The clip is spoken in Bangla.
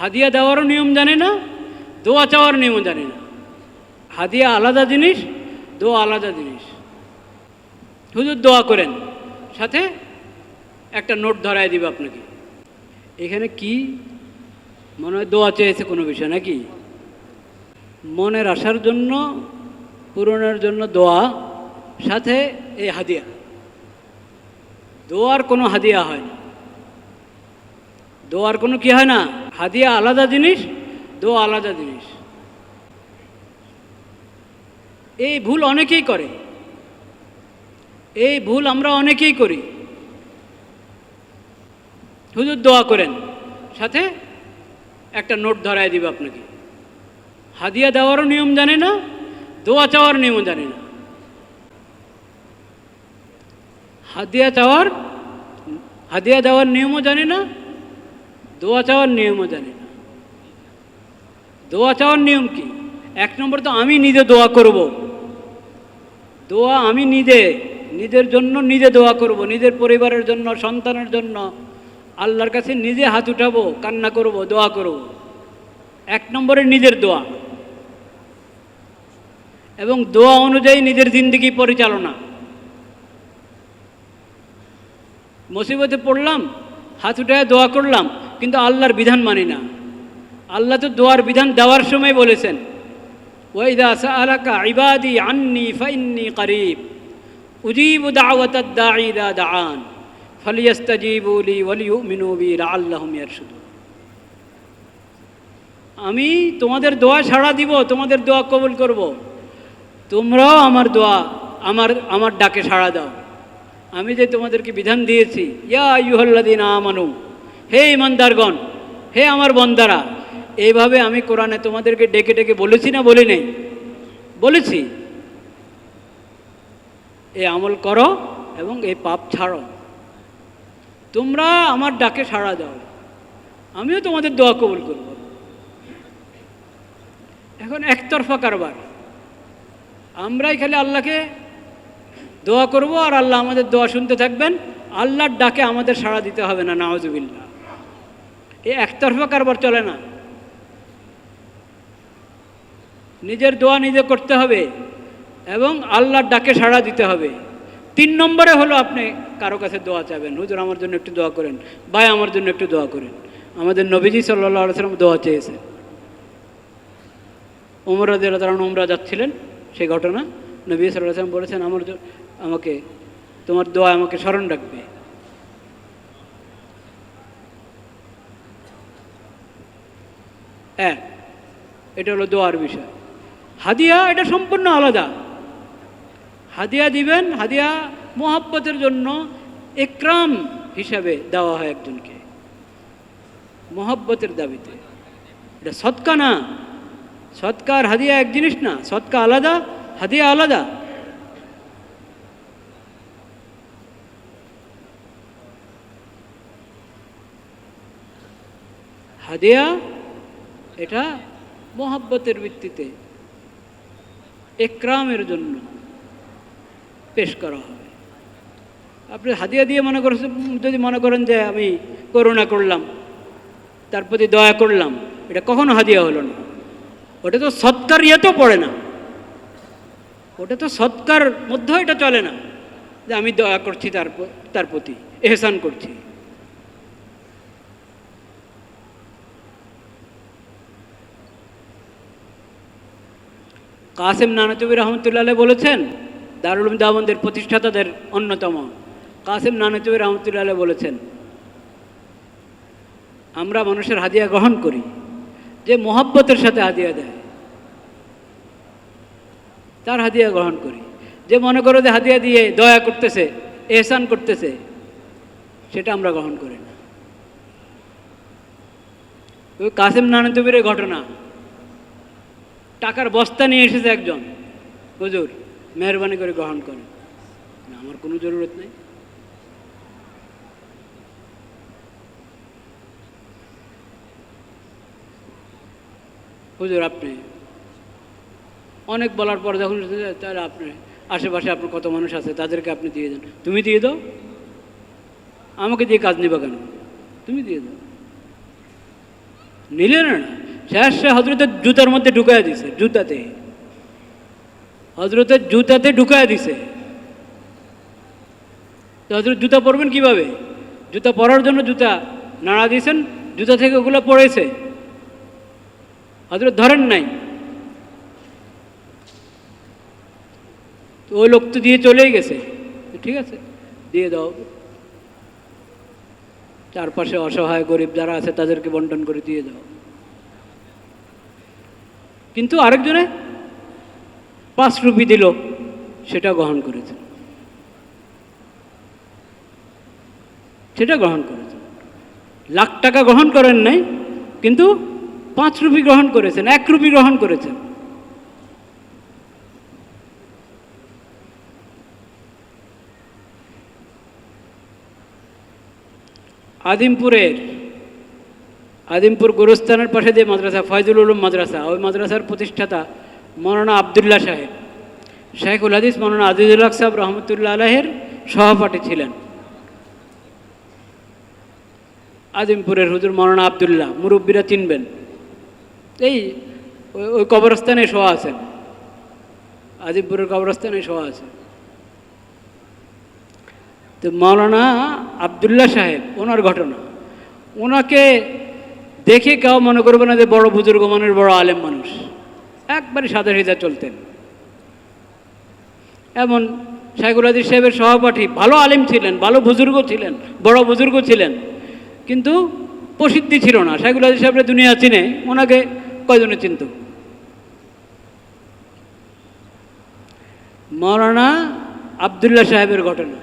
হাদিয়া দেওয়ারও নিয়ম জানে না, দোয়া চাওয়ার নিয়ম জানে না। হাদিয়া আলাদা জিনিস, দোয়া আলাদা জিনিস। হুজুর দোয়া করেন, সাথে একটা নোট ধরায় দিবে আপনাকে। এখানে কি? মনে হয় দোয়া চেয়েছে কোনো বিষয় নাকি? মনের আশার জন্য, পূরণের জন্য দোয়া, সাথে এই হাদিয়া। দোয়ার কোনো হাদিয়া হয় না। দোয়ার কোনো কি হয় না? হাদিয়া আলাদা জিনিস, দোয়া আলাদা জিনিস। এই ভুল অনেকেই করে। এই ভুল আমরা অনেকেই করি। হুজুর দোয়া করেন, সাথে একটা নোট ধরায় দিবে আপনাকে। হাদিয়া দেওয়ারও নিয়ম জানে না, দোয়া চাওয়ার নিয়ম জানে না। হাদিয়া চাওয়ার হাদিয়া দেওয়ার নিয়মও জানে না দোয়া চাওয়ার নিয়মও জানে না। দোয়া চাওয়ার নিয়ম কি? এক নম্বর তো আমি নিজে দোয়া করব। দোয়া আমি নিজে, নিজের জন্য নিজে দোয়া করব, নিজের পরিবারের জন্য, সন্তানের জন্য। আল্লাহর কাছে নিজে হাত উঠাবো, কান্না করব, দোয়া করব। এক নম্বরে নিজের দোয়া। এবং দোয়া অনুযায়ী নিজের জিন্দগি পরিচালনা। মুসিবতে পড়লাম, হাত উঠায় দোয়া করলাম কিন্তু আল্লাহর বিধান মানি না। আল্লাহ তো দোয়ার বিধান দেওয়ার সময় বলেছেন আন্নি ফাইন্নি আমি তোমাদের দোয়া সাড়া দিব, তোমাদের দোয়া কবুল করব। তোমরাও আমার দোয়া, আমার আমার ডাকে সাড়া দাও। আমি যে তোমাদেরকে বিধান দিয়েছি, ইয়া ইউহল্লাদিন আমানু হে ইমানদারগণ, হে আমার বন্দারা, এইভাবে আমি কোরআনে তোমাদেরকে ডেকে ডেকে বলেছি না বলি নেই? বলেছি। এ আমল করো এবং এই পাপ ছাড়ো। তোমরা আমার ডাকে সাড়া দাও। আমিও তোমাদের দোয়া কবুল করব। এখন একতরফা কারবার। আমরাই খালি আল্লাহকে দোয়া করব আর আল্লাহ আমাদের দোয়া শুনতে থাকবেন। আল্লাহর ডাকে আমাদের সাড়া দিতে হবে না নাওজুবিল্লা এই একতরফা কারবার চলে না। নিজের দোয়া নিজে করতে হবে এবং আল্লাহর ডাকে সাড়া দিতে হবে। তিন নম্বরে হলো আপনি কারও কাছে দোয়া চাবেন হুজুর, আমার জন্য একটু দোয়া করেন। ভাই, আমার জন্য একটু দোয়া করেন। আমাদের নবীজি সাল্লাহ সাল্লাম দোয়া চেয়েছেন। রাজিয়াল তারা ওমরা যাচ্ছিলেন, সেই ঘটনা নবী সাল্লাহ সাল্লাম বলেছেন, আমার আমাকে, তোমার দোয়া আমাকে স্মরণ রাখবে। হ্যাঁ এটা হলো দোয়ার বিষয়। হাদিয়া, এটা সম্পূর্ণ আলাদা। হাদিয়া দিবেন, হাদিয়া মোহাব্বতের জন্য একরাম হিসাবে দেওয়া হয় একজনকে। মোহাব্বতের দাবিতে। এটা সৎকা না। সৎকার হাদিয়া এক জিনিস না। সৎকা আলাদা, হাদিয়া আলাদা। হাদিয়া এটা মোহাব্বতের ভিত্তিতে একরামের জন্য পেশ করা হবে। আপনি হাদিয়া দিয়ে মনে করেন যদি মনে করেন যে আমি করুণা করলাম, তার প্রতি দয়া করলাম, এটা কখনো হাদিয়া হলো না। ওটা তো সৎকার ইয়েতেও পড়ে না। ওটা তো সৎকার মধ্যেও এটা চলে না যে আমি দয়া করছি তার তার প্রতি, এহসান করছি। কাসেম নানাচবি রহমতুল্লাহ বলেছেন, দারুল উলুম দেওবন্দের প্রতিষ্ঠাতাদের অন্যতম। কাসেম নানাচবি রহমতুল্লাহ বলেছেন, আমরা মানুষের হাদিয়া গ্রহণ করি, যে মোহাব্বতের সাথে হাদিয়া দেয়। তার হাদিয়া গ্রহণ করি। যে মনে করো যে হাদিয়া দিয়ে দয়া করতেছে, এহসান করতেছে, সেটা আমরা গ্রহণ করি না। ওই কাসেম নানতবিরের ঘটনা টাকার বস্তা নিয়ে এসেছে একজন। হুজুর, মেহরবানি করে গ্রহণ করেন আমার কোনো জরুরত নেই। হুজুর, আপনি অনেক বলার পর যখন তাহলে আপনি আশেপাশে আপনার কত মানুষ আছে, তাদেরকে আপনি দিয়ে দেন। তুমি দিয়ে দাও। আমাকে দিয়ে কাজ নেবে কেন? তুমি দিয়ে দাও। নিলে না? শেষে হজরতের জুতার মধ্যে ঢুকায় দিছে, জুতাতে। হজরতের জুতাতে ঢুকায় দিছে। তো হজরত জুতা পরবেন কীভাবে? জুতা পরার জন্য জুতা নাড়া দিয়েছেন, জুতা থেকে ওগুলো পড়েছে। হজরত ধরেন নাই। তো ওই লোক তো দিয়ে চলেই গেছে। ঠিক আছে, দিয়ে দাও। চারপাশে অসহায় গরিব যারা আছে তাদেরকে বন্টন করে দিয়ে দাও। কিন্তু আরেকজনে পাঁচ রুপি দিল, সেটা গ্রহণ করেছে। সেটা গ্রহণ করেছেন লাখ টাকা গ্রহণ করেন নাই, কিন্তু পাঁচ রুপি গ্রহণ করেছেন, এক রুপি গ্রহণ করেছেন। আদিমপুরের আদিমপুর গোরস্থানের পাশে যে মাদ্রাসা, ফয়জুল উলুম মাদ্রাসা। ওই মাদ্রাসার প্রতিষ্ঠাতা মৌলানা আবদুল্লাহ সাহেব। শেখুল হাদিস মৌলানা আজিজুল হক সাহেব রহমতুল্লাহ আলাহের সহপাঠী ছিলেন। আদিমপুরের হুজুর মৌলানা আবদুল্লাহ, মুরব্বীরা চিনবেন। এই, ওই- কবরস্থানে শোয়া আছেন। আজিমপুরের কবরস্থানে শোয়া আছে তো মৌলানা আবদুল্লাহ সাহেব, ওনার ঘটনা। ওনাকে দেখে কেউ মনে করবে না যে বড় বুজুর্গ মানুষ, বড় আলেম মানুষ। একবারে সাদা সিধা চলতেন। এমন আদির সাহেবের সহপাঠী, ভালো আলেম ছিলেন, ভালো বুজুর্গ ছিলেন, বড় বুজুর্গ ছিলেন, কিন্তু প্রসিদ্ধি ছিল না। শাইকুল আদির সাহেবের দুনিয়া চিনে, ওনাকে কয়জনে চিনত? মৌলানা আবদুল্লাহ সাহেবের ঘটনা।